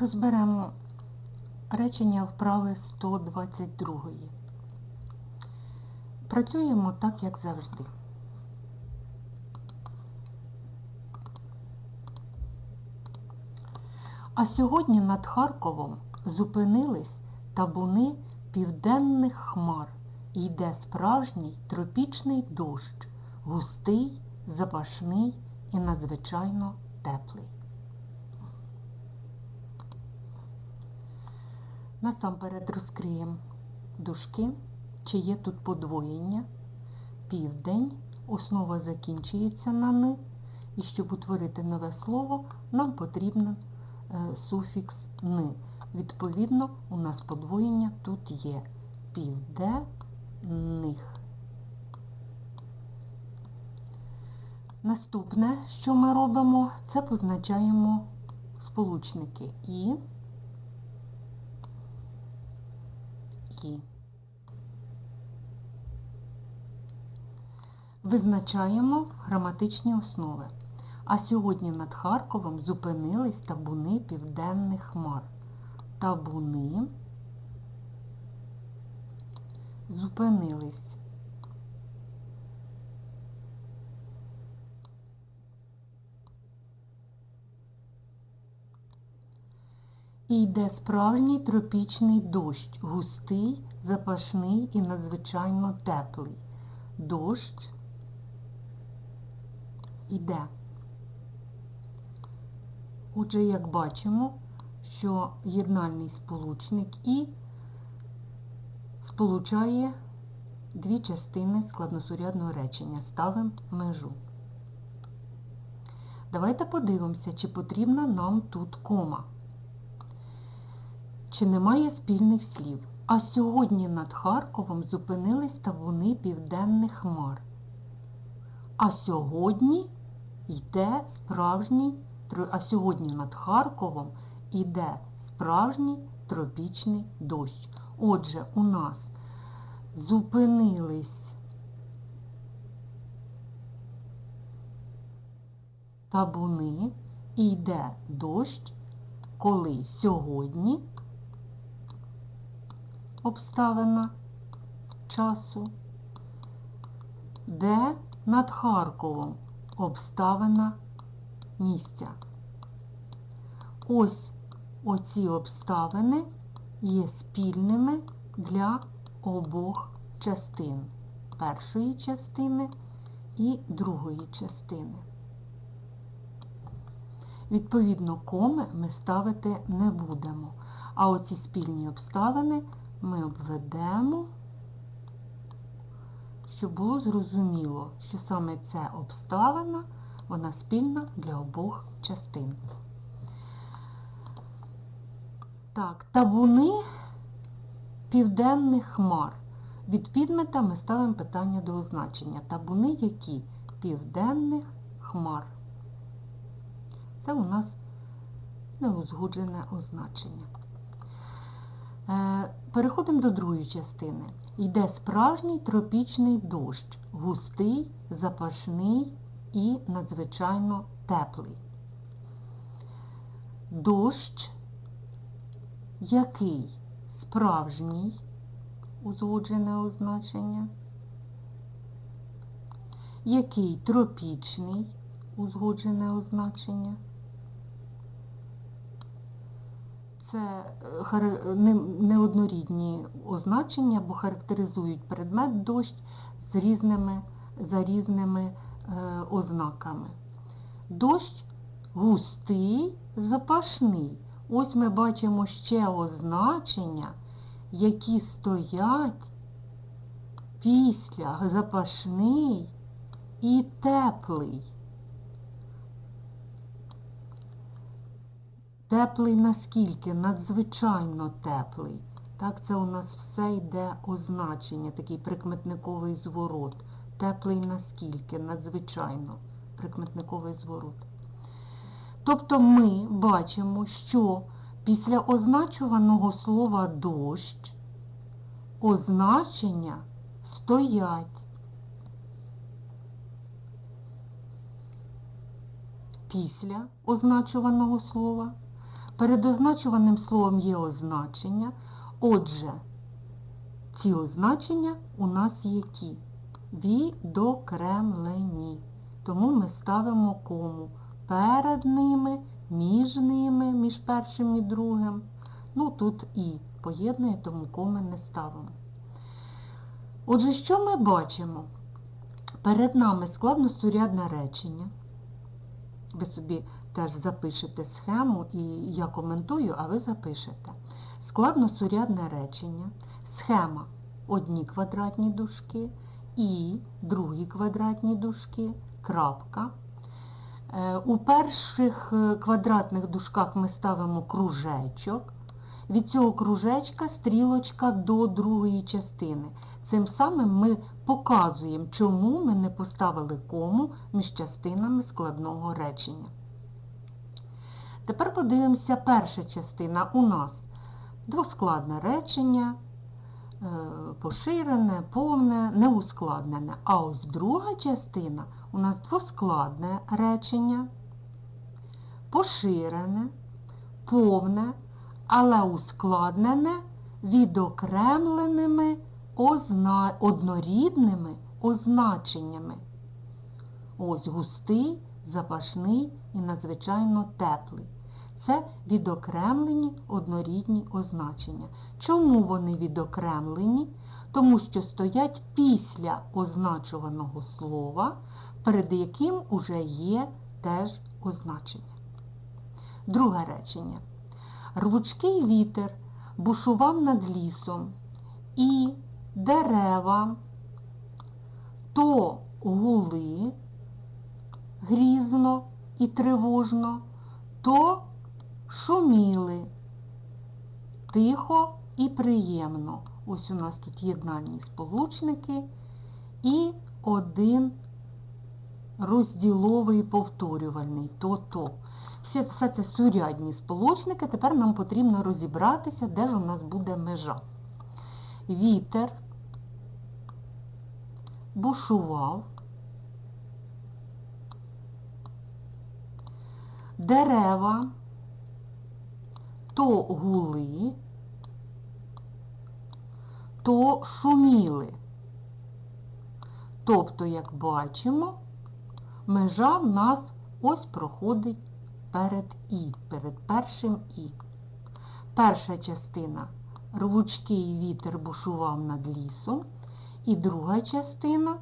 Розберемо речення вправи 122. Працюємо так, як завжди. А сьогодні над Харковом зупинились табуни південних хмар. І йде справжній тропічний дощ, густий, запашний і надзвичайно теплий. Насамперед розкриємо дужки, чи є тут подвоєння. Південь, основа закінчується на ни. І щоб утворити нове слово, нам потрібен е, суфікс ни. Відповідно, у нас подвоєння тут є південних. Наступне, що ми робимо, це позначаємо сполучники і і. Визначаємо граматичні основи. А сьогодні над Харковом зупинились табуни південних хмар. Табуни зупинились. І йде справжній тропічний дощ, густий, запашний і надзвичайно теплий. Дощ іде. Отже, як бачимо, що єднальний сполучник І сполучає дві частини складносурядного речення. Ставимо межу. Давайте подивимося, чи потрібна нам тут кома. Чи немає спільних слів? А сьогодні над Харковом зупинились табуни південних хмар. А сьогодні йде справжній, а сьогодні над Харковом йде справжній тропічний дощ. Отже, у нас зупинились табуни і йде дощ, коли сьогодні обставина часу, де над Харковом обставина місця. Ось оці обставини є спільними для обох частин. Першої частини і другої частини. Відповідно, коми ми ставити не будемо. А оці спільні обставини ми обведемо, щоб було зрозуміло, що саме ця обставина, вона спільна для обох частин. Так, табуни південних хмар. Від підмета ми ставимо питання до означення. Табуни які? Південних хмар. Це у нас неузгоджене означення. Переходимо до другої частини. Йде справжній тропічний дощ, густий, запашний і надзвичайно теплий. Дощ, який справжній, узгоджене означення, який тропічний, узгоджене означення. Це е, неоднорідні означення, бо характеризують предмет дощ з різними, за різними е, ознаками. Дощ густий, запашний. Ось ми бачимо ще означення, які стоять після запашний і теплий. Теплий наскільки? Надзвичайно теплий. Так, це у нас все йде означення, такий прикметниковий зворот. Теплий наскільки? Надзвичайно. Прикметниковий зворот. Тобто ми бачимо, що після означуваного слова дощ означення стоять. Після означуваного слова Перед означуваним словом є означення. Отже, ці означення у нас які? Відокремлені. Тому ми ставимо кому. Перед ними, між ними, між першим і другим. Ну, тут і поєднує, тому коми не ставимо. Отже, що ми бачимо? Перед нами складносурядне речення. Ви собі теж запишете схему, і я коментую, а ви запишете. Складносурядне речення, схема одні квадратні дужки і другі квадратні дужки, крапка. Е, У перших е, квадратних дужках ми ставимо кружечок. Від цього кружечка стрілочка до другої частини. Цим самим ми показуємо, чому ми не поставили кому між частинами складного речення. Тепер подивимося, перша частина у нас двоскладне речення, е, поширене, повне, неускладнене. А ось друга частина у нас двоскладне речення, поширене, повне, але ускладнене відокремленими озна... однорідними означеннями. Ось густий, запашний і надзвичайно теплий. Це відокремлені однорідні означення. Чому вони відокремлені? Тому що стоять після означуваного слова, перед яким уже є теж означення. Друге речення. Рвучкий вітер бушував над лісом, і дерева то гули грізно і тривожно, то шуміли тихо і приємно. Ось у нас тут єднальні сполучники і один розділовий повторювальний то-то. Все, все це сурядні сполучники, тепер нам потрібно розібратися, де ж у нас буде межа. Вітер бушував, дерева то гули, то шуміли. Тобто, як бачимо, межа в нас ось проходить перед І, перед першим І. Перша частина рвучкий вітер бушував над лісом. І друга частина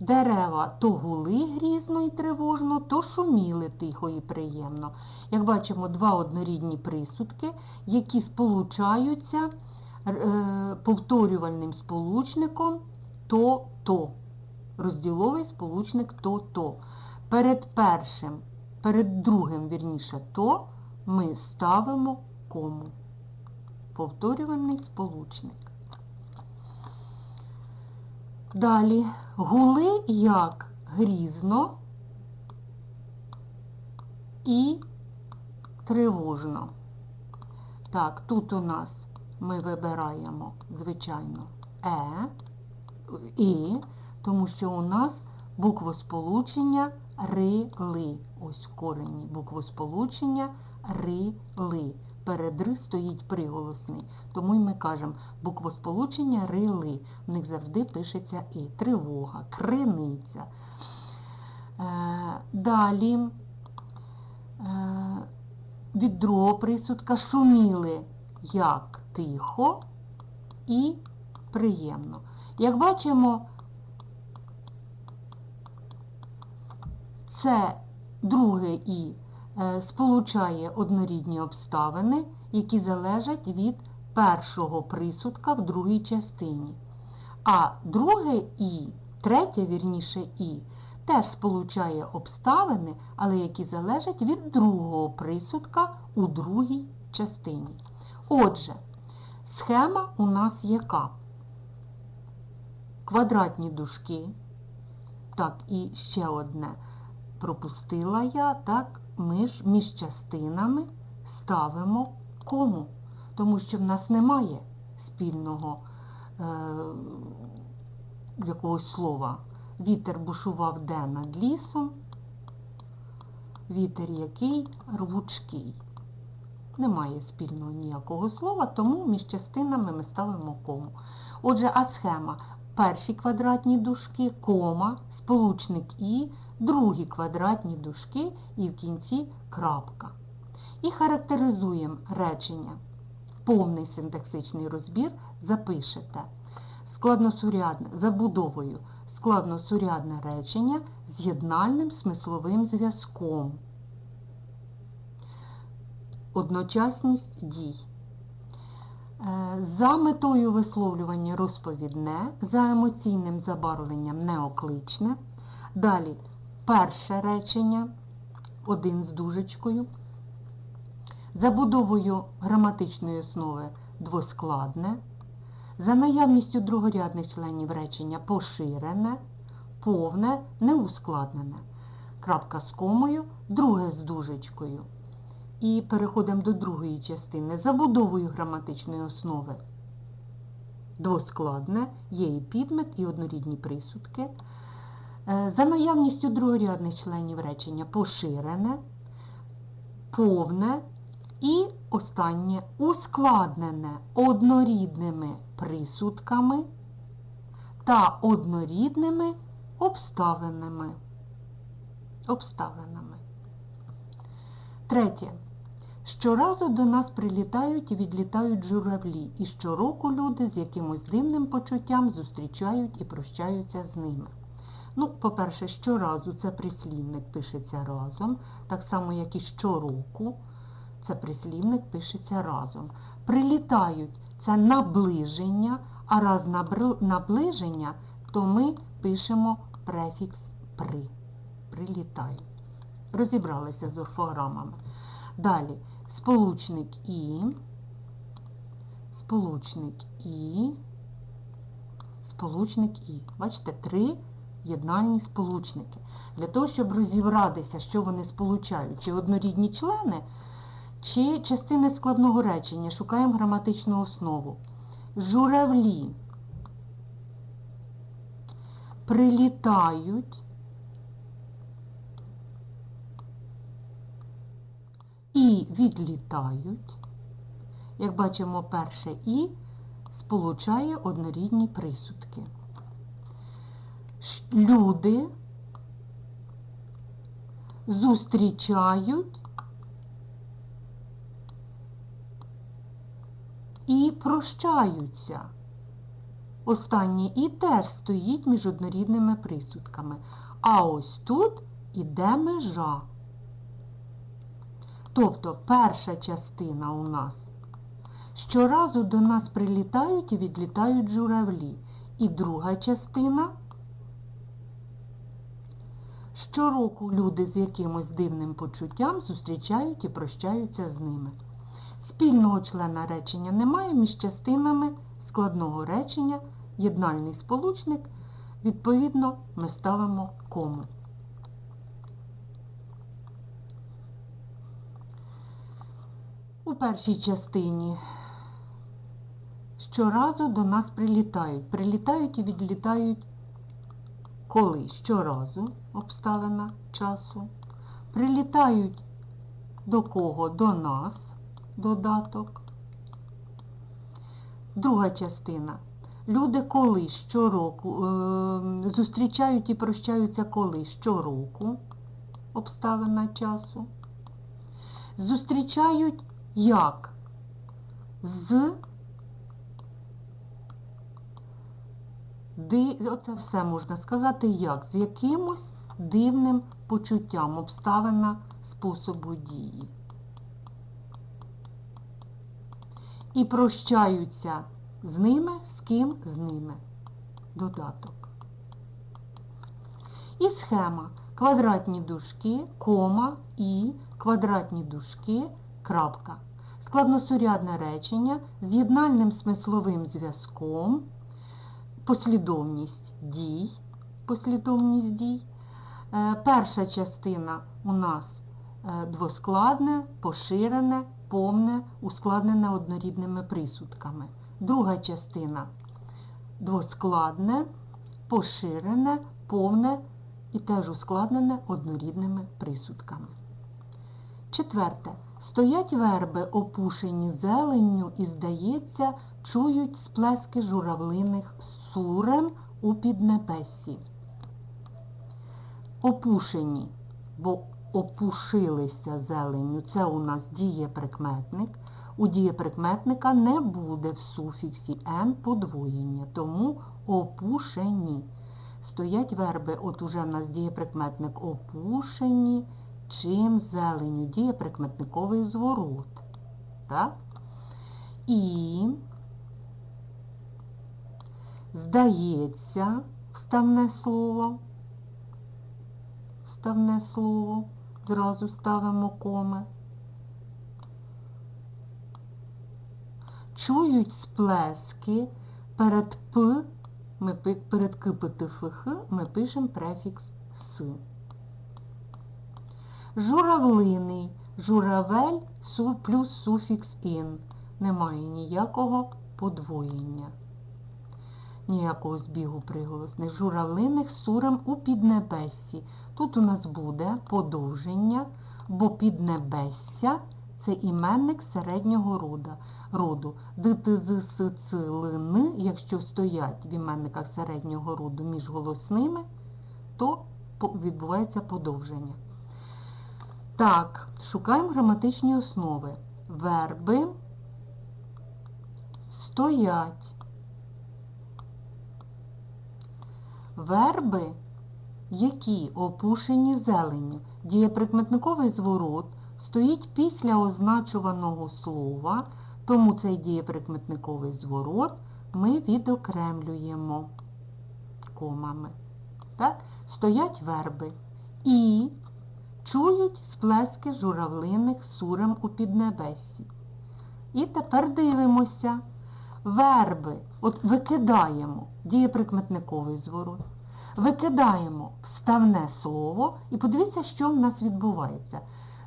дерева то гули грізно і тривожно, то шуміли тихо і приємно. Як бачимо, два однорідні присудки, які сполучаються е, повторювальним сполучником то-то. Розділовий сполучник то-то. Перед першим, перед другим, вірніше, то ми ставимо кому. Повторювальний сполучник. Далі гули як грізно і тривожно. Так, тут у нас ми вибираємо, звичайно, Е, І, тому що у нас буквосполучення ри-ли. Ось в корені буквосполучення ри-ли. Перед ри стоїть приголосний. Тому й ми кажемо буквосполучення ри-ли. В них завжди пишеться і. Тривога, криниця. Е, далі е, від другого присудка шуміли як тихо і приємно. Як бачимо, це друге і сполучає однорідні обставини, які залежать від першого присудка в другій частині. А друге і, третє, вірніше і, теж сполучає обставини, але які залежать від другого присудка у другій частині. Отже, схема у нас яка? Квадратні дужки. Так, і ще одне пропустила я, так, ми ж між частинами ставимо кому, тому що в нас немає спільного е, якогось слова. Вітер бушував де над лісом, вітер який рвучкий. Немає спільного ніякого слова, тому між частинами ми ставимо кому. Отже, а схема перші квадратні дужки, кома, сполучник І, другі квадратні дужки і в кінці крапка. І характеризуємо речення. Повний синтаксичний розбір запишете. Складносурядне, забудовою складносурядне речення з єднальним смисловим зв'язком. Одночасність дій. Е, За метою висловлювання розповідне, за емоційним забарвленням неокличне. Далі перше речення, один з дужечкою. Забудовою граматичної основи двоскладне. За наявністю другорядних членів речення поширене, повне, неускладнене. Крапка з комою, друге з дужечкою. І переходимо до другої частини. Забудовою граматичної основи двоскладне, є і підмет, і однорідні присудки. Е, За наявністю другорядних членів речення поширене, повне і останнє ускладнене однорідними присудками та однорідними обставинами. обставинами. Третє. Щоразу до нас прилітають і відлітають журавлі, і щороку люди з якимось дивним почуттям зустрічають і прощаються з ними. Ну, по-перше, щоразу це прислівник пишеться разом, так само, як і щороку. Це прислівник пишеться разом. Прилітають це наближення, а раз наближення, то ми пишемо префікс при. Прилітають. Розібралися з орфограмами. Далі сполучник і, сполучник і, сполучник і. Бачите, три єднальні сполучники. Для того, щоб розібратися, що вони сполучають, чи однорідні члени, чи частини складного речення, шукаємо граматичну основу. Журавлі прилітають і відлітають. Як бачимо, перше і сполучає однорідні присудки. Люди зустрічають і прощаються. Останнє і теж стоїть між однорідними присудками. А ось тут іде межа. Тобто перша частина у нас. Щоразу до нас прилітають і відлітають журавлі. І друга частина. Щороку люди з якимось дивним почуттям зустрічають і прощаються з ними. Спільного члена речення немає між частинами складного речення, єднальний сполучник, відповідно, ми ставимо кому. У першій частині щоразу до нас прилітають. Прилітають і відлітають коли? Щоразу обставина часу. Прилітають до кого? До нас додаток. Друга частина. Люди коли щороку е, зустрічають і прощаються коли щороку обставина часу. Зустрічають як? З Ди... Оце все можна сказати як? З якимось дивним почуттям, обставина способу дії. І прощаються з ними, з ким з ними. Додаток. І схема. Квадратні дужки, кома і квадратні дужки, крапка. Складносурядне речення з єднальним смисловим зв'язком, послідовність дій, послідовність дій. Е, Перша частина у нас е, двоскладне, поширене, повне, ускладнене однорідними присудками. Друга частина двоскладне, поширене, повне і теж ускладнене однорідними присудками. Четверте. Стоять верби, опушені зеленню, і, здається, чують сплески журавлиних сурем у піднебесі. Опушені, бо опушилися зеленню. Це у нас дієприкметник. У дієприкметника не буде в суфіксі «н» подвоєння, тому опушені. Стоять верби, от уже в нас дієприкметник опушені, чим зеленю, дієприкметниковий зворот. Так? І здається, вставне слово, вставне слово, зразу ставимо коми. Чують сплески перед П, ми перед К, П, ми пишемо префікс С. Журавлиний, журавель су плюс суфікс ін. Немає ніякого подвоєння, ніякого збігу приголосних. Журавлиних сурем у піднебессі. Тут у нас буде подовження, бо піднебесся це іменник середнього рода, роду. Дити, з, с, ц, ли, ни, якщо стоять в іменниках середнього роду між голосними, то відбувається подовження. Так, шукаємо граматичні основи. Верби стоять. Верби, які опушені зеленню. Дієприкметниковий зворот стоїть після означуваного слова, тому цей дієприкметниковий зворот ми відокремлюємо комами. Так? Стоять верби. І чують сплески журавлиних сурем у піднебесі. І тепер дивимося. Верби, от викидаємо дієприкметниковий зворот, викидаємо вставне слово і подивіться, що в нас відбувається.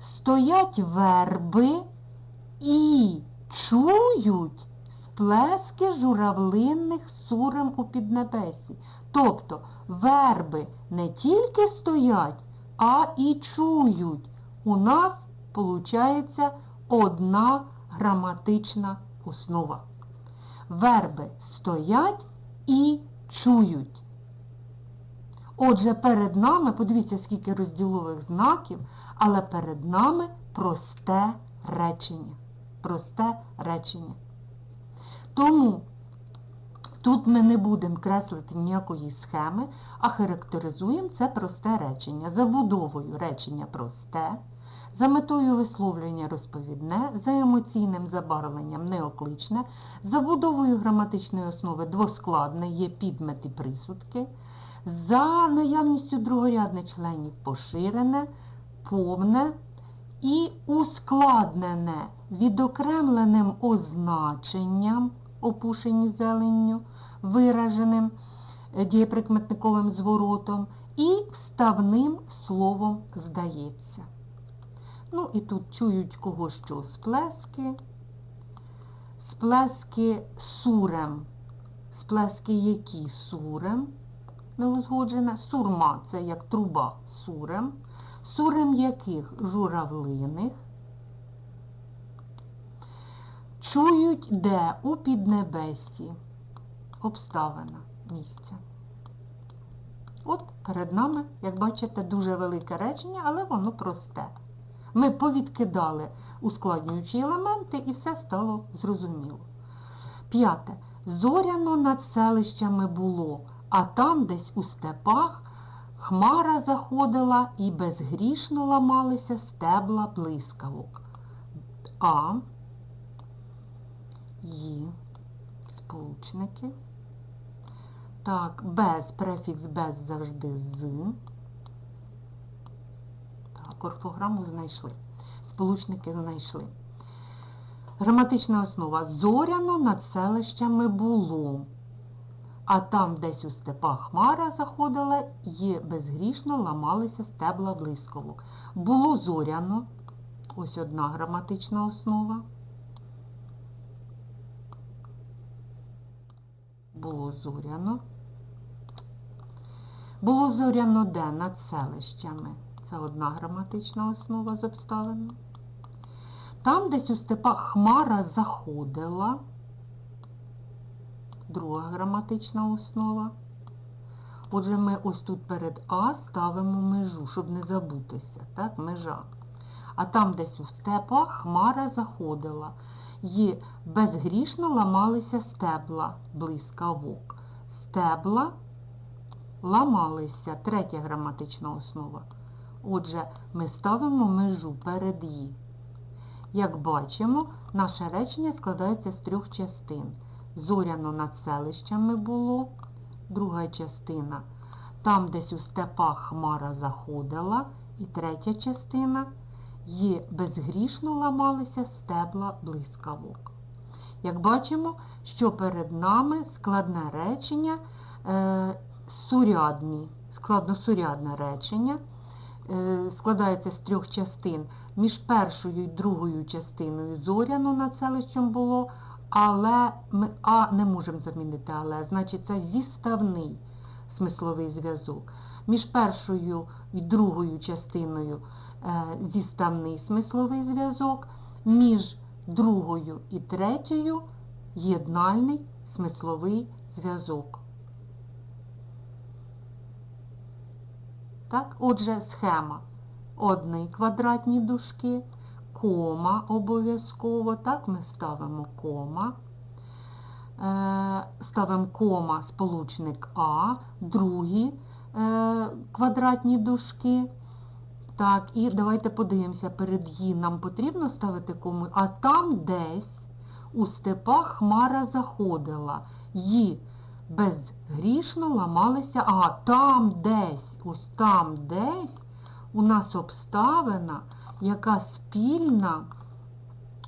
Стоять верби і чують сплески журавлинних сурем у піднебесі. Тобто верби не тільки стоять, а і чують. У нас виходить одна граматична основа. Верби стоять і чують. Отже, перед нами, подивіться, скільки розділових знаків, але перед нами просте речення. Просте речення. Тому тут ми не будемо креслити ніякої схеми, а характеризуємо це просте речення. Забудовою речення просте, за метою висловлення розповідне, за емоційним забарвленням неокличне, забудовою граматичної основи двоскладне є підмет і присудки, за наявністю другорядних членів поширене, повне і ускладнене відокремленим означенням, опушені зеленню, вираженим е, дієприкметниковим зворотом і вставним словом здається. Ну і тут чують кого що сплески, сплески сурем, сплески які сурем, неузгоджена, сурма це як труба сурем, сурем яких? Журавлиних, чують де? У піднебесі, обставина місця. От перед нами, як бачите, дуже велике речення, але воно просте. Ми повідкидали ускладнюючі елементи і все стало зрозуміло. П'яте. Зоряно над селищами було, а там десь у степах хмара заходила і безгрішно ламалися стебла блискавок. А, Ї, сполучники. Так, без, префікс без завжди з. Орфограму знайшли. Сполучники знайшли. Граматична основа. Зоряно над селищами було. А там десь у степах хмара заходила і безгрішно ламалися стебла блисковок. Було зоряно. Ось одна граматична основа. Було зоряно. Було зоряно де над селищами. Це одна граматична основа з обставиною. Там десь у степах хмара заходила. Друга граматична основа. Отже, ми ось тут перед А ставимо межу, щоб не забутися. Так, межа. А там десь у степах хмара заходила. І безгрішно ламалися стебла, блискавок. Стебла ламалися. Третя граматична основа. Отже, ми ставимо межу перед «і». Як бачимо, наше речення складається з трьох частин. Зоряно над селищами було, друга частина. Там десь у степах хмара заходила, і третя частина є безгрішно ламалися стебла блискавок. Як бачимо, що перед нами складне речення, е, сурядні, складносурядне речення, складається з трьох частин. Між першою і другою частиною зоряно над селищем було, але ми А не можемо замінити але, значить це зіставний смисловий зв'язок. Між першою і другою частиною е, зіставний смисловий зв'язок, між другою і третьою єднальний смисловий зв'язок. Так, отже, схема. Одні квадратні дужки, кома обов'язково, так, ми ставимо кома. Е, Ставимо кома сполучник А, другі е, квадратні дужки. Так, і давайте подивимося, перед «і» нам потрібно ставити кому, а там десь у степах хмара заходила. «І» безгрішно ламалися, а там десь, ось там десь у нас обставина, яка спільна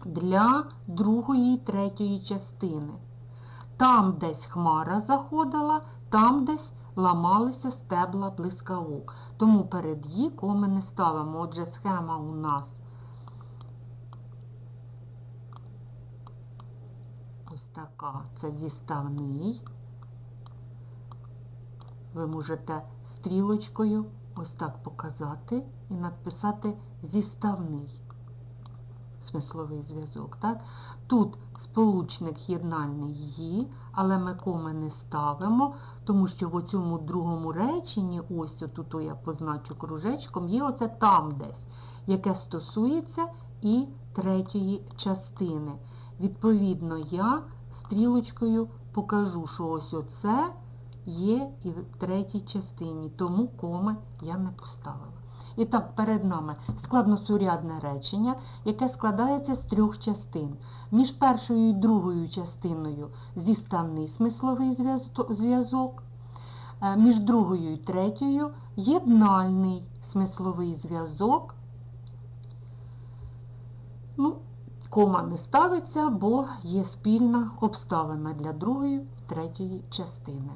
для другої і третьої частини. Там десь хмара заходила, там десь ламалися стебла блискавок. Тому перед «і» коми не ставимо. Отже, схема у нас ось така. Це зіставний. Ви можете стрілочкою ось так показати і написати зіставний смисловий зв'язок. Тут сполучник єднальний «ї», але ми коми не ставимо, тому що в цьому другому реченні, ось отут я позначу кружечком, є оце там десь, яке стосується і третьої частини. Відповідно, я стрілочкою покажу, що ось оце є і в третій частині, тому коми я не поставила. І так, перед нами складносурядне речення, яке складається з трьох частин. Між першою і другою частиною зіставний смисловий зв'язок, е, між другою і третьою єднальний смисловий зв'язок. Ну, кома не ставиться, бо є спільна обставина для другої третьої частини.